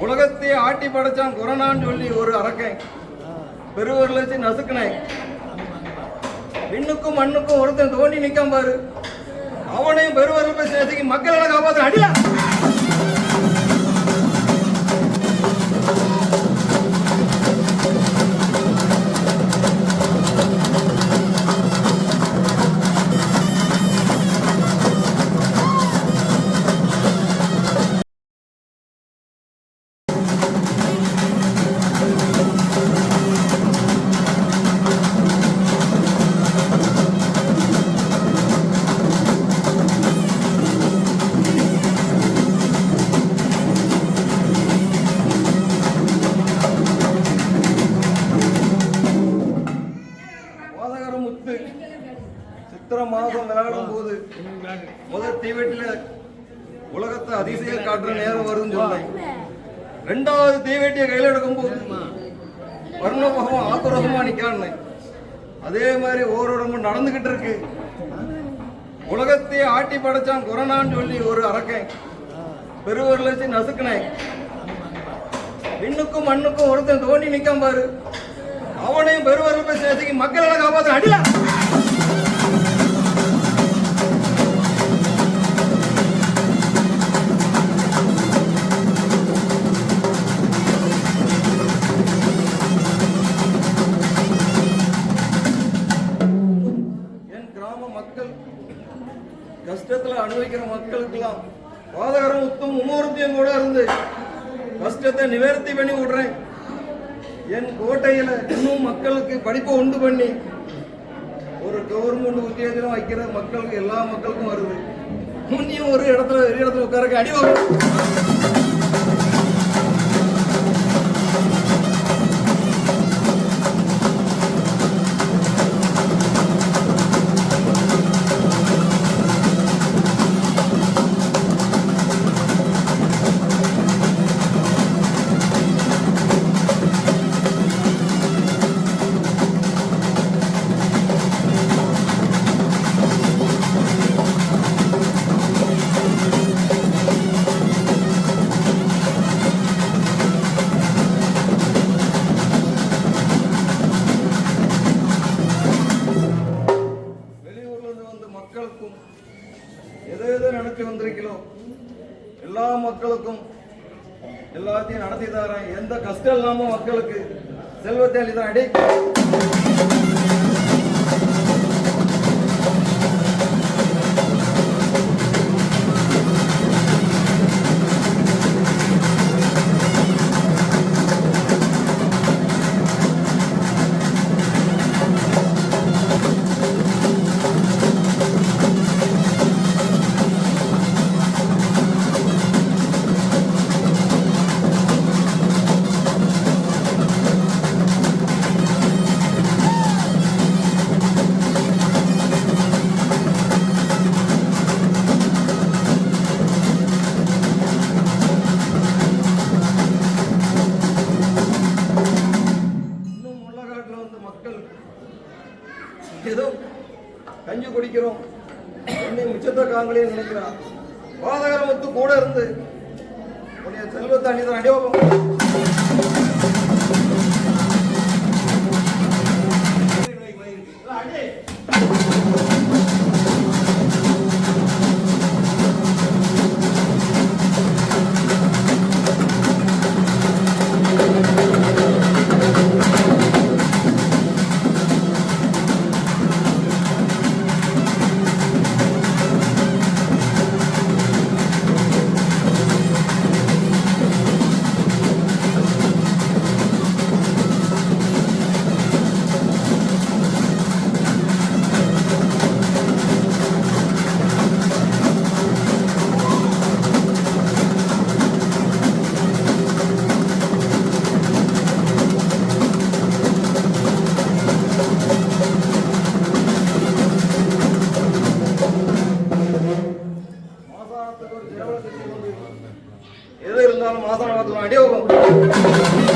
உலகத்தையே ஆட்டி படைச்சான் கொரோனான்னு சொல்லி ஒரு அரக்கன். பெருவரில் வச்சு நசுக்கினேன். விண்ணுக்கும் மண்ணுக்கும் ஒருத்தன் தோண்டி நிக்காம பாரு. அவனையும் பெருவரில் போய் மக்கள் காப்பாற்ற அடியா! சித்திர மாதம் விளையாடும் போது முதல் தீவெட்டில உலகத்தை அதிசய காட்டுற நேரம் வரும்னு சொன்னேன் ரெண்டாவது தீவெட்டியை கையில் எடுக்கும் போது வர்ணமுகம் ஆக்ரோஷமா நிக்கான்னு. அதே மாதிரி ஓரோடமும் நடந்துகிட்டு இருக்கு. உலகத்தையே ஆட்டி படைச்சான் கொரோனான்னு சொல்லி ஒரு அரக்கன். பெருவரில் வச்சு நசுக்கினேன். விண்ணுக்கும் மண்ணுக்கும் ஒருத்தன் தோண்டி நிக்காம பாரு. அவனையும் பெருவரில் போய் மக்கள் மக்களை காப்பாற்ற அடியா வாதகரம் கூட இருந்து. கஷ்டத்தை நிவர்த்தி பண்ணி விடுறேன். என் கோட்டையில இன்னும் மக்களுக்கு படிப்பை உண்டு பண்ணி ஒரு கவர்மெண்ட் உத்தியோகம் வைக்கிற மக்களுக்கு எல்லா மக்களுக்கும் வருது. முன்னியும் ஒரு இடத்துல ஒரு இடத்துல உட்காரக்கு அடி மக்களுக்கும் எதை எதை நடத்தி வந்திருக்கிறோம்? எல்லா மக்களுக்கும் எல்லாத்தையும் நடத்தி தரேன். எந்த கஷ்டம் இல்லாம மக்களுக்கு செல்வத்தை அளிதான் அடி இன்னும் மிச்சத்தை காங்களே நினைக்கிறான். வாதகரம் வந்து கூட இருந்து. உன்னுடைய செல்வத்தை அணிதான் அடியோகம் ಆಸನವನ್ನು ಮಾಡಿ ಹೋಗೋಣ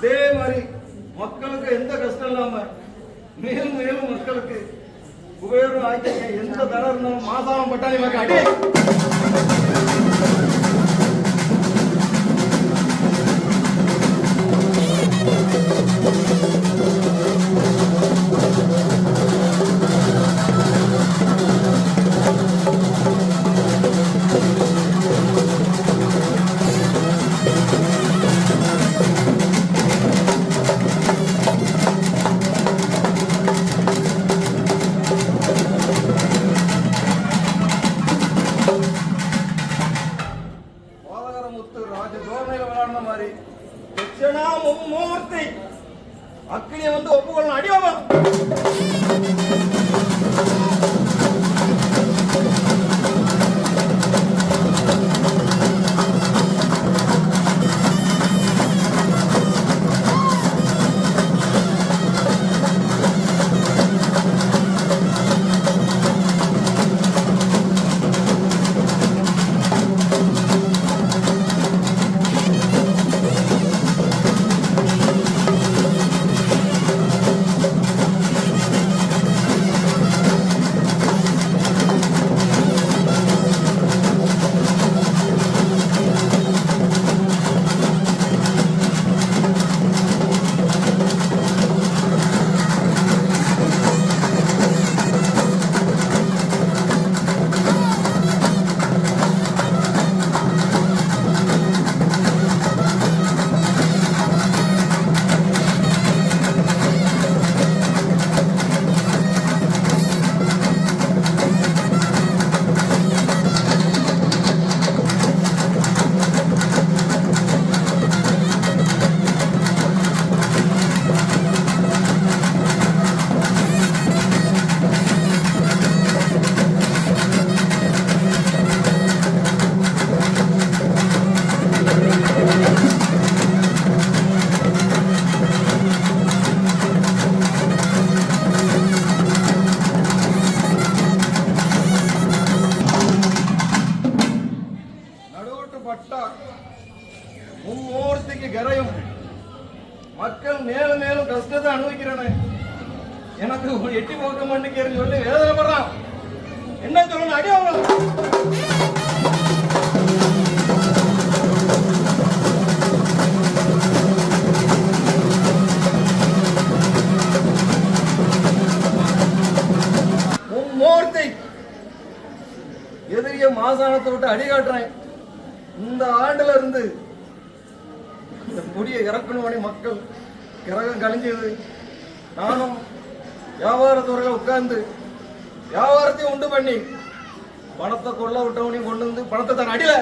இதே மாதிரி மக்களுக்கு எந்த கஷ்டம் இல்லாம மேலும் மேலும் மக்களுக்கு குபேரம் ஆக்கி எந்த தரம் இருந்தாலும் மாசாலம் பட்டாளி மக்கள் அடி பாலகரமுத்து எதிரிய மாசாணத்தை விட்டு அடி காட்டுறேன் இந்த ஆண்டுல இருந்து இந்த முடியை இறக்கணும் மக்கள் கிரகம் கழிஞ்சது நானும் வியாபாரத்தோர்கள் உட்கார்ந்து வியாபாரத்தையும் உண்டு பண்ணி பணத்தை கொள்ள விட்டவனையும் கொண்டு வந்து பணத்தை தான் அடியில